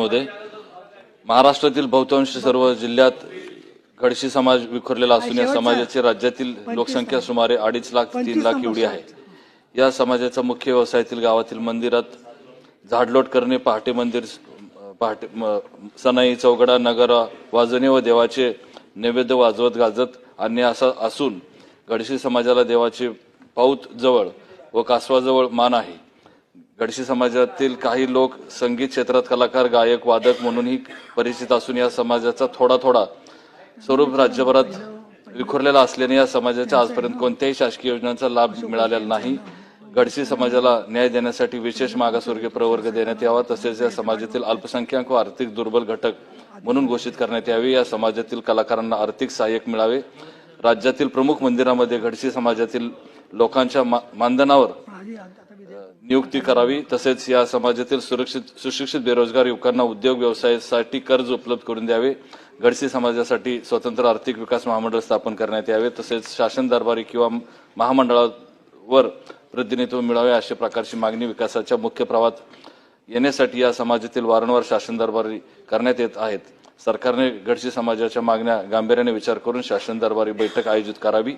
महोदय महाराष्ट्रातील बहुतांश सर्व जिल्ह्यात गडशी समाज विखुरलेला असून या समाजाची राज्यातील लोकसंख्या सुमारे अडीच लाख तीन लाख एवढी आहे. या समाजाचा मुख्य व्यवसायातील गावातील मंदिरात झाडलोट करणे पहाटे मंदिर पहाटे सनाई चौगडा नगर वाजवणे व देवाचे नैवेद्य वाजवत गाजत आणणे असं असून गडशी समाजाला देवाचे पाऊत जवळ व कासवाजवळ मान आहे. गडशी समाजातील काही लोक संगीत क्षेत्रात कलाकार गायक वादक म्हणूनही परिचित असून या समाजाचा थोडा थोडा स्वरूप राज्यभरात विखुरलेला असल्याने या समाजाच्या आजपर्यंत कोणत्याही शासकीय योजनांचा लाभ मिळालेला नाही. गडसी समाजाला न्याय देण्यासाठी विशेष मागासवर्गीय प्रवर्ग देण्यात यावा तसेच या समाजातील अल्पसंख्याक व आर्थिक दुर्बल घटक म्हणून घोषित करण्यात यावे. या समाजातील कलाकारांना आर्थिक सहाय्यक मिळावे. राज्यातील प्रमुख मंदिरामध्ये गडसी समाजातील लोकांच्या मानधनावर नियुक्ती करावी. तसेच या समाजातील सुरक्षित सुशिक्षित बेरोजगार युवकांना उद्योग व्यवसायासाठी कर्ज उपलब्ध करून द्यावे. गडसी समाजासाठी स्वतंत्र आर्थिक विकास महामंडळ स्थापन करण्यात यावे. तसेच शासन दरबारी किंवा महामंडळावर प्रतिनिधित्व मिळावे अशा प्रकारची मागणी विकासाच्या मुख्य प्रवाहात येण्यासाठी या समाजातील वारंवार शासन दरबारी करण्यात येत आहेत. सरकारने गडशी समाजाच्या मागण्या गांभीर्याने विचार करून शासन दरबारी बैठक आयोजित करावी.